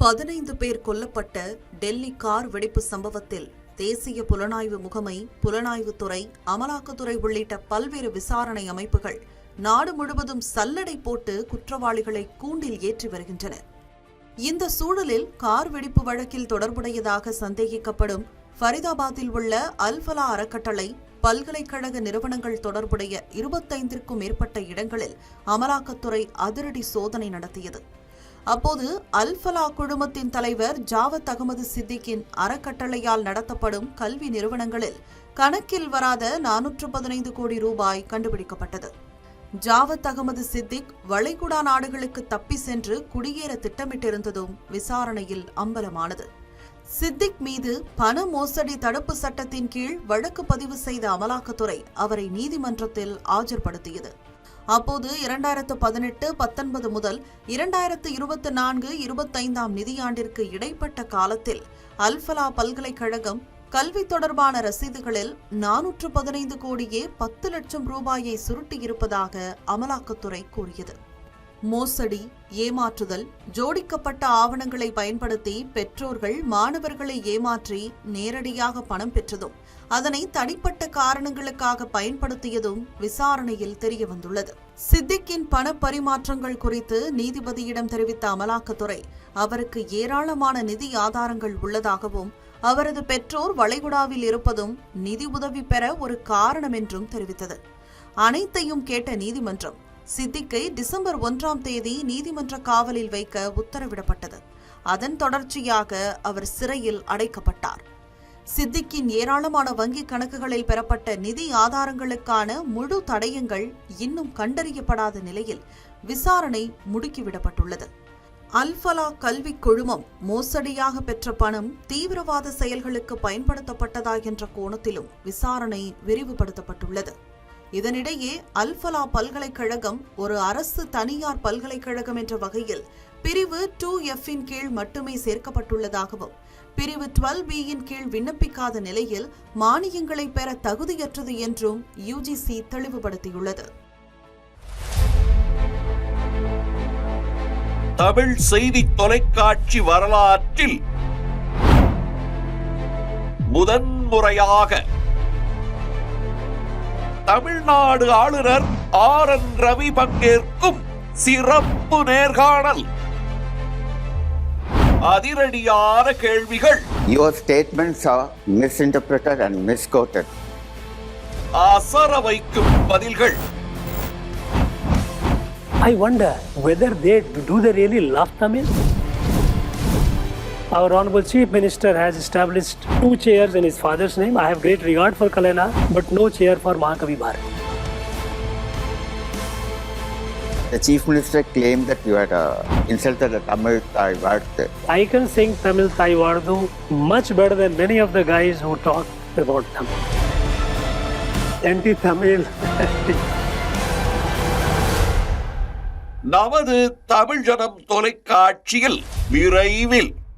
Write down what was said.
பதினைந்து பேர் கொல்லப்பட்ட டெல்லி கார் வெடிப்பு சம்பவத்தில் தேசிய புலனாய்வு முகமை புலனாய்வுத்துறை அமலாக்கத்துறை உள்ளிட்ட பல்வேறு விசாரணை அமைப்புகள் நாடு முழுவதும் சல்லடை போட்டு குற்றவாளிகளை கூண்டில் ஏற்றி வருகின்றன. இந்த சூழலில் கார் வெடிப்பு வழக்கில் தொடர்புடையதாக சந்தேகிக்கப்படும் ஃபரிதாபாத்தில் உள்ள அல்ஃபலா அறக்கட்டளை பல்கலைக்கழக நிறுவனங்கள் தொடர்புடைய இருபத்தைந்திற்கும் மேற்பட்ட இடங்களில் அமலாக்கத்துறை அதிரடி சோதனை நடத்தியது. அப்போது அல்ஃபலா குழுமத்தின் தலைவர் ஜாவத் அகமது சித்திக்கின் அறக்கட்டளையால் நடத்தப்படும் கல்வி நிறுவனங்களில் கணக்கில் வராத நானூற்று பதினைந்து கோடி ரூபாய் கண்டுபிடிக்கப்பட்டது. ஜாவத் அகமது சித்திக் வளைகுடா நாடுகளுக்கு தப்பி சென்று குடியேற திட்டமிட்டிருந்ததும் விசாரணையில் அம்பலமானது. சித்திக் மீது பண மோசடி தடுப்பு சட்டத்தின் கீழ் வழக்கு பதிவு செய்த அமலாக்கத்துறை அவரை நீதிமன்றத்தில் ஆஜர்படுத்தியது. அப்போது இரண்டாயிரத்து பதினெட்டு பத்தொன்பது முதல் இரண்டாயிரத்து இருபத்தி நான்கு இருபத்தைந்தாம் நிதியாண்டிற்கு இடைப்பட்ட காலத்தில் அல்ஃபலா பல்கலைக்கழகம் கல்வி தொடர்பான ரசீதுகளில் நானூற்று பதினைந்து கோடியே பத்து லட்சம் ரூபாயை சுருட்டியிருப்பதாக அமலாக்கத்துறை கூறியது. மோசடி ஏமாற்றுதல் ஜோடிக்கப்பட்ட ஆவணங்களை பயன்படுத்தி பெற்றோர்கள் மாணவர்களை ஏமாற்றி நேரடியாக பணம் பெற்றதும் அதனை தனிப்பட்ட காரணங்களுக்காக பயன்படுத்தியதும் விசாரணையில் தெரியவந்துள்ளது. சித்திக்கின் பண பரிமாற்றங்கள் குறித்து நீதிபதியிடம் தெரிவித்த அமலாக்கத்துறை அவருக்கு ஏராளமான நிதி ஆதாரங்கள் உள்ளதாகவும் அவரது பெற்றோர் வளைகுடாவில் இருப்பதும் நிதி உதவி பெற ஒரு காரணம் என்றும் தெரிவித்தது. அனைத்தையும் கேட்ட நீதிமன்றம் சித்திக்கை டிசம்பர் ஒன்றாம் தேதி நீதிமன்ற காவலில் வைக்க உத்தரவிடப்பட்டது. அதன் தொடர்ச்சியாக அவர் சிறையில் அடைக்கப்பட்டார். சித்திக்கின் ஏராளமான வங்கிக் கணக்குகளில் பெறப்பட்ட நிதி ஆதாரங்களுக்கான முழு தடயங்கள் இன்னும் கண்டறியப்படாத நிலையில் விசாரணை முடுக்கிவிடப்பட்டுள்ளது. அல்ஃபலா கல்விக் குழுமம் மோசடியாக பெற்ற பணம் தீவிரவாத செயல்களுக்கு பயன்படுத்தப்பட்டதா என்ற கோணத்திலும் விசாரணை விரிவுபடுத்தப்பட்டுள்ளது. இதனிடையே அல்ஃபலா பல்கலைக்கழகம் ஒரு அரசு தனியார் பல்கலைக்கழகம் என்ற வகையில் பிரிவு டூ எஃப்பின் கீழ் மட்டுமே சேர்க்கப்பட்டுள்ளதாகவும் பிரிவு டுவெல் பியின் கீழ் விண்ணப்பிக்காத நிலையில் மானியங்களை பெற தகுதியற்றது என்றும் யுஜிசி தெளிவுபடுத்தியுள்ளது. தமிழ் செய்தி தொலைக்காட்சி வரலாற்றில் முதன்முறையாக தமிழ்நாடு ஆளுநர் ஆர் என் ரவி பங்கேற்கும் சிறப்பு நேர்காணல் அதிரடியான கேள்விகள் Your statements are misinterpreted and misquoted. அசர வைக்கும் பதில்கள் I wonder whether they do they really love Tamil? Our Honorable Chief Minister has established two chairs in his father's name. I have great regard for Kalena, but no chair for Mahakavi Bharat. The Chief Minister claimed that you had uh, insulted the Tamil Thai word. I can sing Tamil Thai Vardu much better than many of the guys who talk about Tamil. Anti-Tamil. நமது தமிழ் ஜனம் தொலைக்காட்சியில் விரைவில்